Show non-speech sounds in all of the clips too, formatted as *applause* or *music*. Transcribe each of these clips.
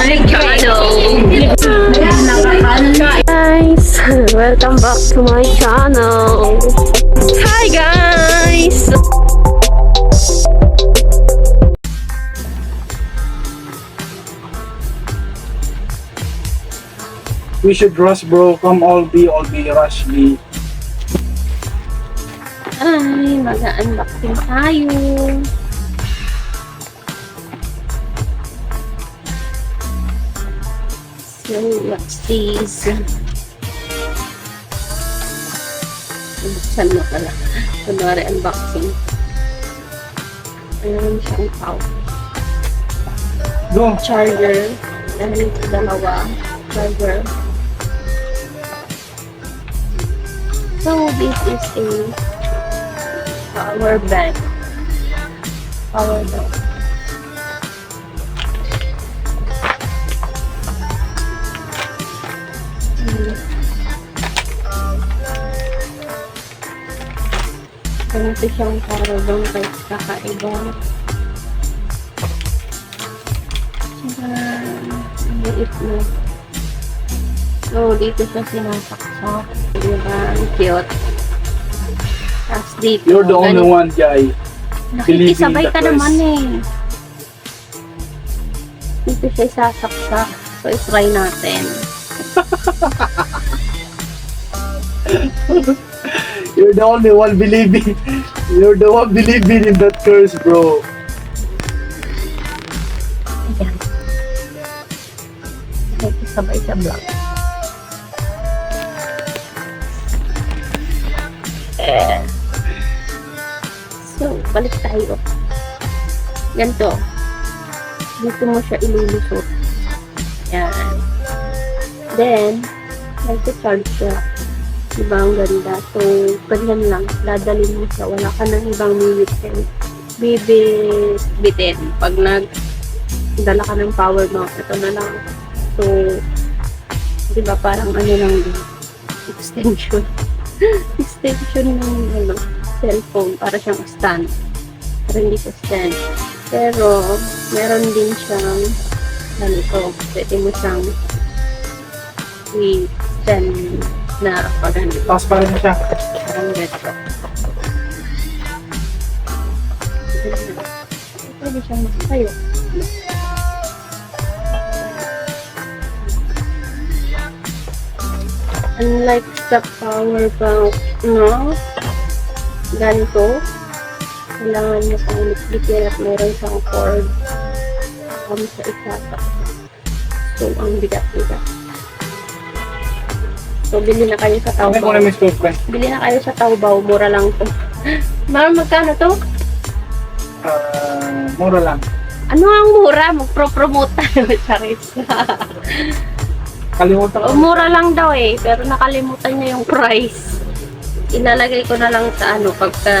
Guys, welcome back to my channel. Hi guys! We should rush bro. Come all be, all be, rush me. Ay, mag-unboxing tayo. So, what's this? Buksan mo pala. Kunwari, unboxing. Ayan siyang pouch. Go. charger. Dahil dalawa charger. So, this is a power bank. Power bank. Hmm. Ganito siyang bank kahit kakaiba. Tsaka, ang liit na. So, dito siya sinasaksak. Diba? Ang cute. Tapos dito. You're the only ganito- one, Jai. Nakikisabay ka naman eh. Dito siya sasaksak. So, try natin. *laughs* *laughs* You're the only one believing. You're the one believing in that curse, bro. Ayan. Nakikisabay sa vlog. Eh. So, balik tayo. Ganito. Dito mo siya ilulusot. Yan. Then, nagsa-charge siya. Diba ang ganda? So, ganyan lang. Dadalhin mo siya. Wala ka nang ibang bibitin. Bibitin. Pag nag dala ka ng power bank, ito na lang. So, di ba parang ano lang din, extension. *laughs* extension ng ano, cellphone para siyang stand. Pero hindi ko stand. Pero, meron din siyang ganito. Pwede mo siyang i-stand na pag ganito. Taas pa rin siya. Parang ganito. Pwede siyang tayo. Unlike sa power bank, no? Ganito. Kailangan mo pang lipitin at meron siyang cord. Um, sa isatak. So, ang bigat-bigat. So, bili na kayo sa Ano ko Taobao. na may school friend? Bili na kayo sa Taobao. Mura lang to. Ma'am, magkano to? Uh, mura lang. Ano ang mura? Magpro-promote tayo, *laughs* Charis. Kalimutan O, ko. mura lang daw eh, pero nakalimutan niya yung price. Ilalagay ko na lang sa ano, pagka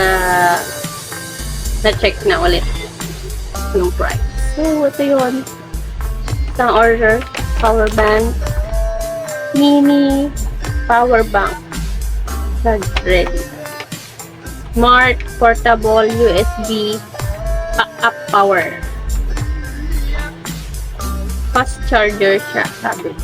na-check na ulit yung price. So, ito yun. Isang order, power bank, mini power bank. Plug ready. Smart portable USB backup power. Fast charger siya, sabi.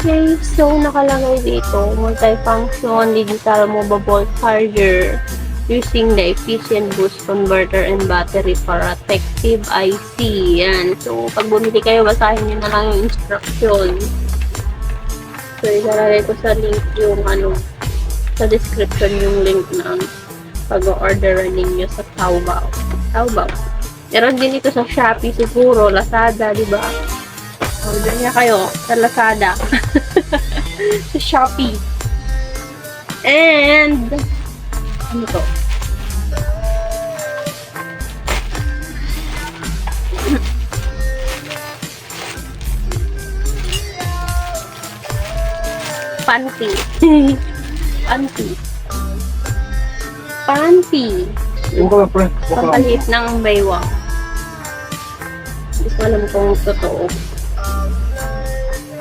Okay, so nakalagay dito, multifunction digital movable charger using the efficient boost converter and battery for effective IC. Yan. So, pag bumili kayo, basahin nyo na lang yung instruction. So, ilalagay ko sa link yung ano, sa description yung link ng pag-order ninyo sa Taobao. Taobao. Meron din ito sa Shopee siguro, Lazada, di ba? Order niya kayo sa Lazada. *laughs* sa Shopee. And, ano to? *laughs* Panty. Panty. Panty. Pampalit ng baywang. Hindi ko alam kung totoo.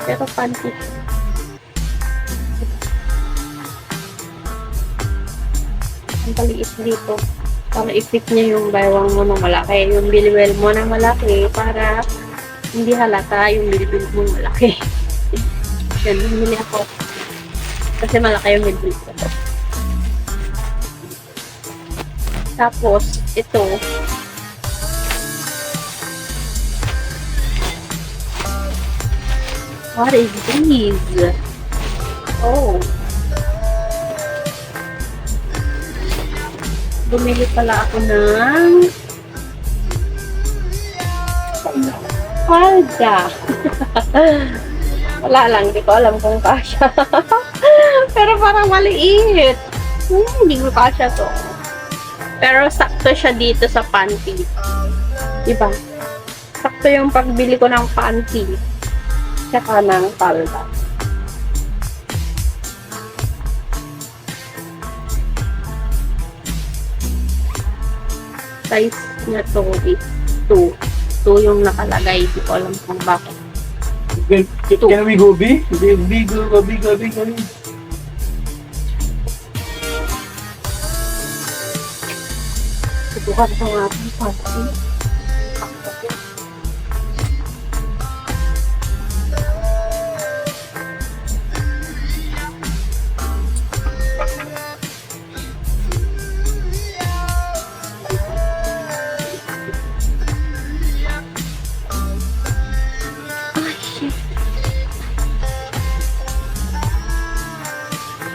Pero panty. Ang paliit dito. para i-fit niya yung baywang mo na malaki. Yung bilwell mo na malaki para hindi halata yung bilbil mo malaki. *laughs* Yan, bumili ako. Kasi malaki yung bilbil ko. Tapos, ito. What is this? Oh. Bumili pala ako ng palda. *laughs* Wala lang, hindi ko alam kung kasha. *laughs* Pero parang maliit. Hmm, hindi ko kasha to. Pero sakto siya dito sa panty. Diba? Sakto yung pagbili ko ng panty. Tsaka ng palda. Size niya to is 2. 2 yung nakalagay. Hindi ko alam kung bakit. Can, can, we go big? Big, big, go big, go big, go big. Subukan ko nga ang panty. Ay, shit.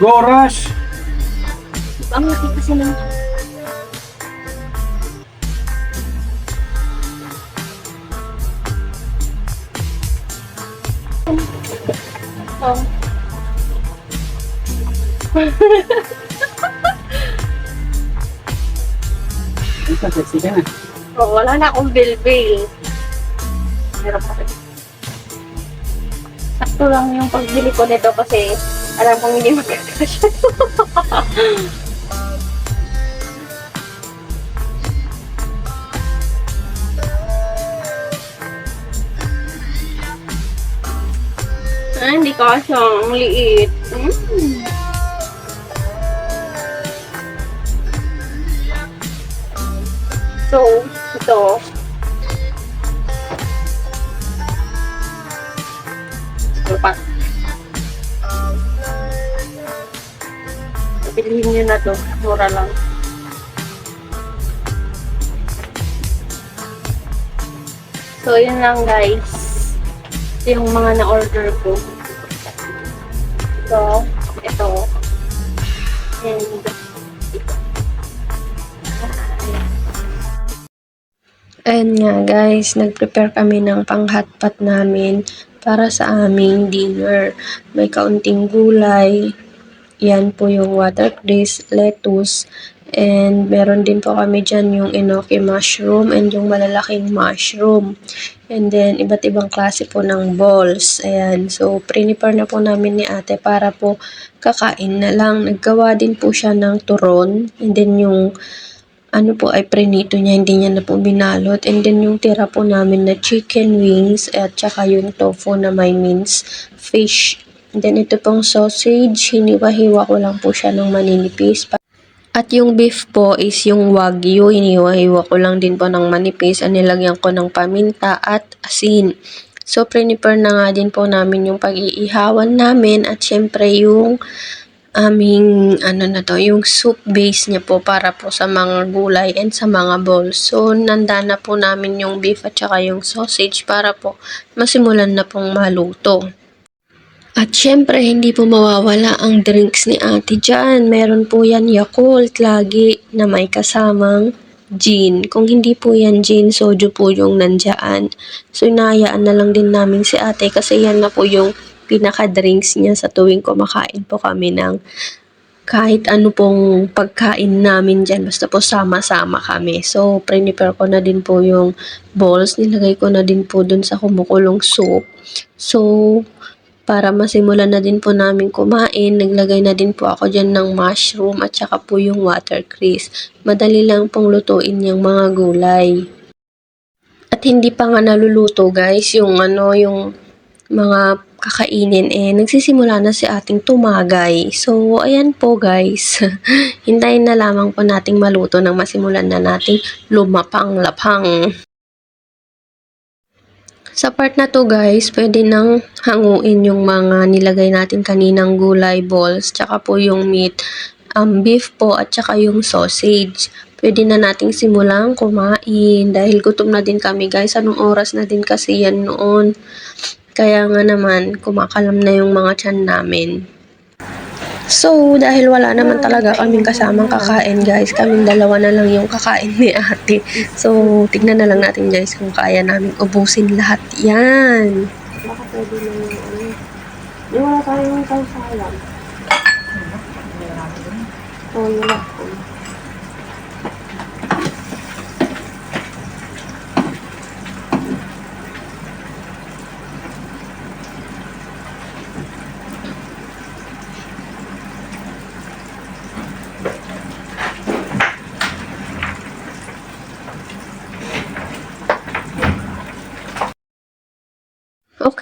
Go, Ng Oh. Ito, sexy ka na. Oh, wala na akong bilbil. Meron pa rin. Sakto lang yung pagbili ko nito kasi alam kong hindi magkakasya *laughs* to. Ah, hindi kasya. Ang liit. Mm. So, ito. Lupat. Bilhin nyo na to. Mura lang. So, yun lang guys. Ito yung mga na-order ko. So, ito. And, nga guys, nag-prepare kami ng pang-hotpot namin para sa aming dinner. May kaunting gulay, yan po yung watercress, lettuce, and meron din po kami dyan yung enoki mushroom and yung malalaking mushroom. And then, iba't ibang klase po ng balls. Ayan, so prepare na po namin ni ate para po kakain na lang. Naggawa din po siya ng turon and then yung ano po ay prenito niya, hindi niya na po binalot. And then yung tira po namin na chicken wings at saka yung tofu na may minced fish. And then ito pong sausage, hiniwa-hiwa ko lang po siya ng maninipis. At yung beef po is yung wagyu, hiniwa-hiwa ko lang din po ng manipis. At nilagyan ko ng paminta at asin. So, prepare na nga din po namin yung pag-iihawan namin at syempre yung aming ano na to, yung soup base niya po para po sa mga gulay and sa mga bowls. So, nanda na po namin yung beef at saka yung sausage para po masimulan na pong maluto. At syempre, hindi po mawawala ang drinks ni ate dyan. Meron po yan Yakult lagi na may kasamang gin. Kung hindi po yan gin, soju po yung nandyan. So, inayaan na lang din namin si ate kasi yan na po yung pinaka-drinks niya sa tuwing kumakain po kami ng kahit ano pong pagkain namin dyan. Basta po sama-sama kami. So, prepare ko na din po yung balls. Nilagay ko na din po dun sa kumukulong soup. So, para masimulan na din po namin kumain, naglagay na din po ako dyan ng mushroom at saka po yung watercress. Madali lang pong lutuin yung mga gulay. At hindi pa nga naluluto guys, yung ano, yung mga kakainin eh nagsisimula na si ating tumagay. So ayan po guys. *laughs* Hintayin na lamang po nating maluto nang masimulan na nating lumapang-lapang. Sa part na to guys, pwede nang hanguin yung mga nilagay natin kaninang gulay balls, tsaka po yung meat, um, beef po at tsaka yung sausage. Pwede na nating simulang kumain dahil gutom na din kami guys. Anong oras na din kasi yan noon. Kaya nga naman, kumakalam na yung mga tiyan namin. So, dahil wala naman talaga kaming kasamang kakain guys, kaming dalawa na lang yung kakain ni ate. So, tignan na lang natin guys kung kaya namin ubusin lahat yan. Baka pwede na yung ano. Yung wala tayong kalsalang. Oo, yun lang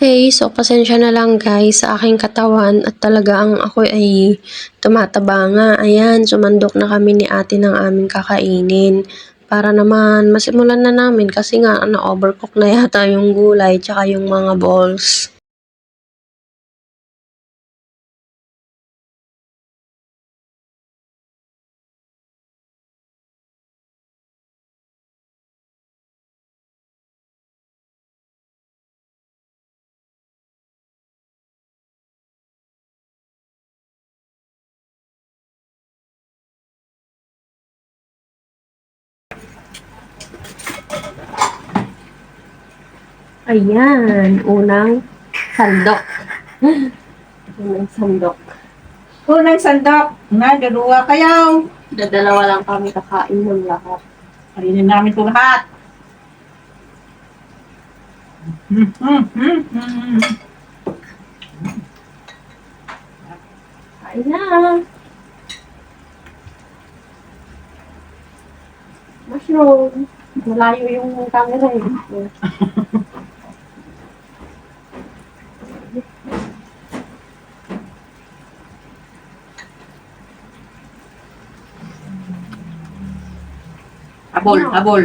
Okay, so pasensya na lang guys sa aking katawan at talaga ang ako ay tumataba nga. Ayan, sumandok na kami ni ate ng aming kakainin. Para naman masimulan na namin kasi nga na-overcook na yata yung gulay tsaka yung mga balls. Ayan, unang sandok. unang sandok. Unang sandok, na dalawa kayo. Dadalawa lang kami kakain ng lahat. Karinin namin ito lahat. Hmm, hmm, hmm. Kain na! Mushroom! Malayo yung camera eh. *laughs* Habol, habol.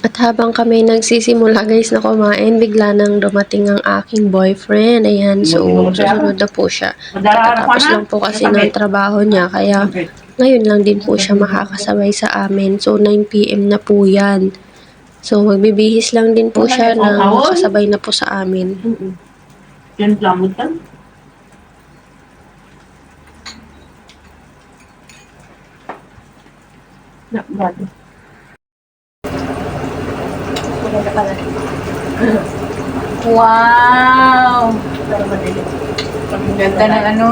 At habang kami nagsisimula guys na kumain, bigla nang dumating ang aking boyfriend. Ayan, so susunod na po siya. Madalara Tapos lang po kasi ng trabaho niya, kaya ngayon lang din po siya makakasabay sa amin. So 9pm na po yan. So magbibihis lang din po siya na makasabay na po sa amin. Yan lamot ka. Na, bado. Wow! Ganda ng ano.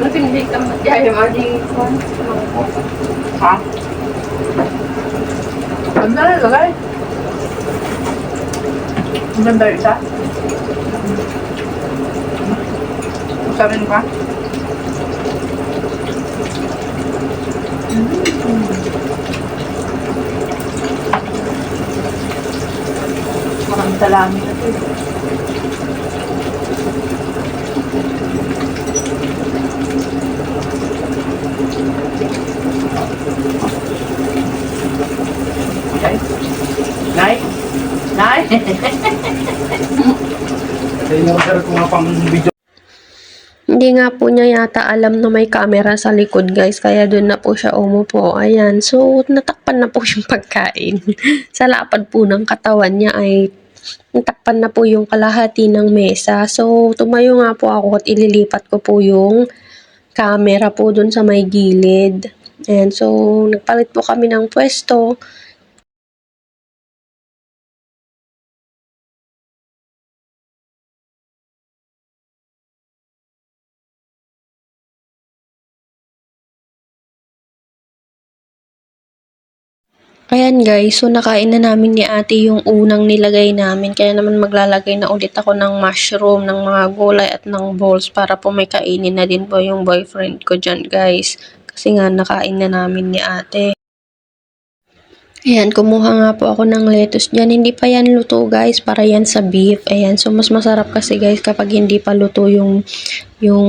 Buti hindi ka matyaya yung ating Ha? Ganda na lagay. Ang ganda yung isa. Isa rin pa. Maraming salamin na *laughs* ito. Okay. Nay? Nay? In-order ko nga pang video. Hindi nga po niya yata alam na may camera sa likod guys, kaya doon na po siya umupo. Ayan, so natakpan na po *laughs* yung pagkain. sa lapad po ng katawan niya ay natakpan na po yung kalahati ng mesa. So tumayo nga po ako at ililipat ko po yung camera po doon sa may gilid. Ayan, so nagpalit po kami ng pwesto. Ayan guys, so nakain na namin ni ate yung unang nilagay namin. Kaya naman maglalagay na ulit ako ng mushroom, ng mga gulay at ng balls para po may kainin na din po yung boyfriend ko dyan guys. Kasi nga nakain na namin ni ate. Ayan, kumuha nga po ako ng lettuce dyan. Hindi pa yan luto guys, para yan sa beef. Ayan, so mas masarap kasi guys kapag hindi pa luto yung yung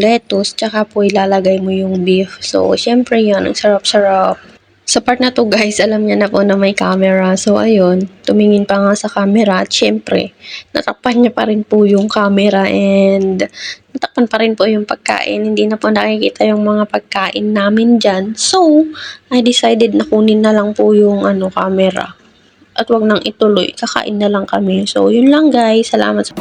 lettuce, tsaka po ilalagay mo yung beef. So, syempre yan, ang sarap-sarap. Sa part na to guys, alam niya na po na may camera. So, ayun, tumingin pa nga sa camera at syempre, natakpan niya pa rin po yung camera and natakpan pa rin po yung pagkain. Hindi na po nakikita yung mga pagkain namin dyan. So, I decided na kunin na lang po yung ano camera. At wag nang ituloy, kakain na lang kami. So, yun lang guys. Salamat sa